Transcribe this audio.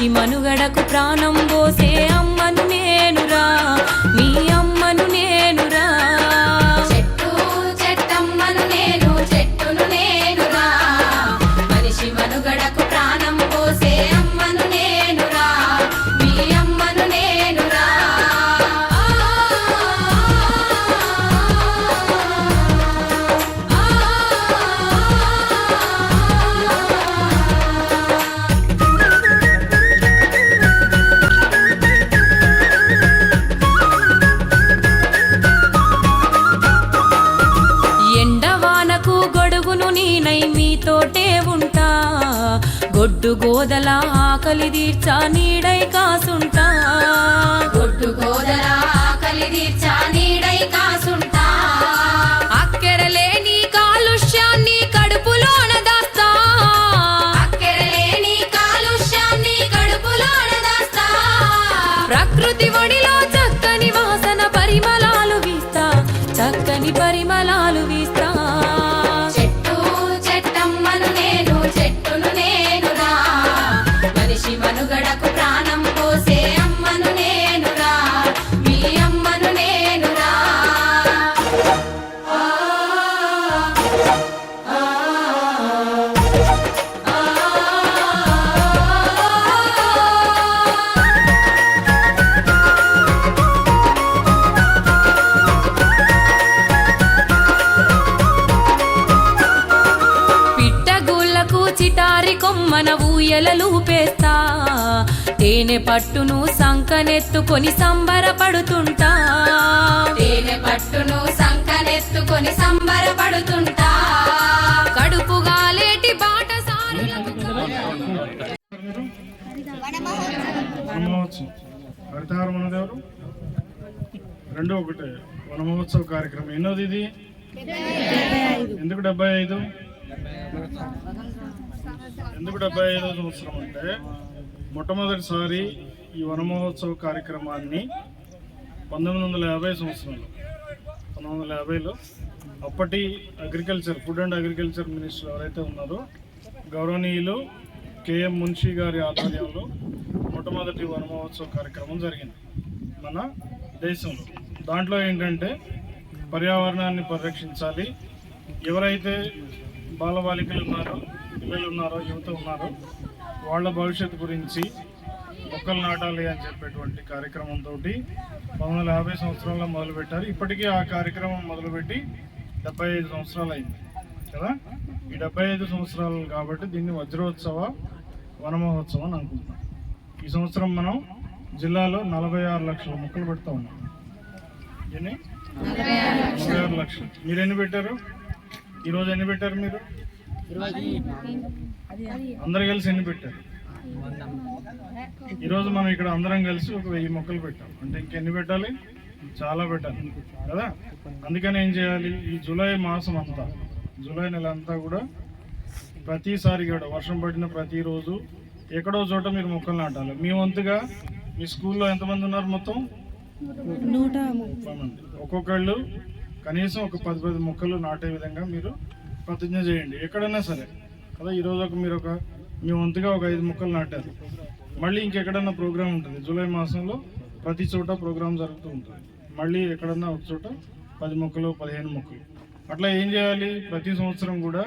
మనిషి మనుగడకు ప్రాణం పోసే గొడ్డు గోదల ఆకలి తీర్చా నీడై కాసుంటా. గొడ్డు గోదల ఆకలి తీర్చా నీడై కాసు చిటారి కొమ్మన ఊయలలు పేస్తా. తేనె పట్టును సంకనెత్తుకొని సంబరపడుతుంటా. తేనె పట్టును సంకనెత్తుకొని సంబరపడుతుంటా. కడుపు గాలేటి బాట రెండు ఒకటే. వనమహోత్సవ కార్యక్రమం ఎన్నోది ఇది? ఎందుకు డెబ్బై ఐదు? ఎందుకు డెబ్బై ఐదో సంవత్సరం అంటే మొట్టమొదటిసారి ఈ వనమహోత్సవ కార్యక్రమాన్ని పంతొమ్మిది వందల యాభై సంవత్సరంలో పంతొమ్మిది వందల యాభైలో అప్పటి agriculture food and agriculture minister ఎవరైతే ఉన్నారో గౌరవనీయులు కేఎం మున్షి గారి ఆధ్వర్యంలో మొట్టమొదటి వనమహోత్సవ కార్యక్రమం జరిగింది మన దేశంలో. దాంట్లో ఏంటంటే పర్యావరణాన్ని పరిరక్షించాలి. ఎవరైతే బాలబాలికలు ఉన్నారో పిల్లలు ఉన్నారో యువత ఉన్నారో. వాళ్ళ భవిష్యత్తు గురించి మొక్కలు నాటాలి అని చెప్పేటువంటి కార్యక్రమంతో పంతొమ్మిది వందల యాభై సంవత్సరాల్లో మొదలుపెట్టారు. ఇప్పటికీ ఆ కార్యక్రమం మొదలుపెట్టి డెబ్బై ఐదు సంవత్సరాలు అయింది కదా? ఈ డెబ్బై ఐదు సంవత్సరాలు కాబట్టి దీన్ని వజ్రోత్సవ వనమహోత్సవం అని అనుకుంటున్నాం. ఈ సంవత్సరం మనం జిల్లాలో నలభై ఆరు లక్షల మొక్కలు పెడతా ఉన్నాం. ఎన్ని? నలభై ఆరు లక్షలు. మీరు ఎన్ని పెట్టారు? ఈరోజు ఎన్ని పెట్టారు మీరు? అందరు కలిసి ఎన్ని పెట్టారు? ఈరోజు మనం ఇక్కడ అందరం కలిసి ఒక వెయ్యి మొక్కలు పెట్టాం. అంటే ఇంకెన్ని పెట్టాలి? చాలా పెట్టాలి. కదా? అందుకని ఏం చేయాలి? ఈ జూలై మాసం అంతా జూలై నెల అంతా కూడా ప్రతిసారి కూడా వర్షం పడిన ప్రతిరోజు ఎక్కడో చోట మీరు మొక్కలు నాటాలి. మీ వంతుగా మీ స్కూల్లో ఎంతమంది ఉన్నారు మొత్తం? ఒక్కొక్కళ్ళు కనీసం ఒక పది పది మొక్కలు నాటే విధంగా మీరు ప్రతిజ్ఞ చేయండి. ఎక్కడైనా సరే. కదా ఈరోజు ఒక మీరు ఒక మీ వంతుగా ఒక ఐదు మొక్కలు నాటారు. మళ్ళీ ఇంకెక్కడన్నా ప్రోగ్రామ్ ఉంటుంది. జూలై మాసంలో ప్రతి చోట ప్రోగ్రామ్ జరుగుతూ ఉంటుంది. మళ్ళీ ఎక్కడన్నా ఒక చోట పది మొక్కలు పదిహేను మొక్కలు. అట్లా ఏం చేయాలి? ప్రతి సంవత్సరం కూడా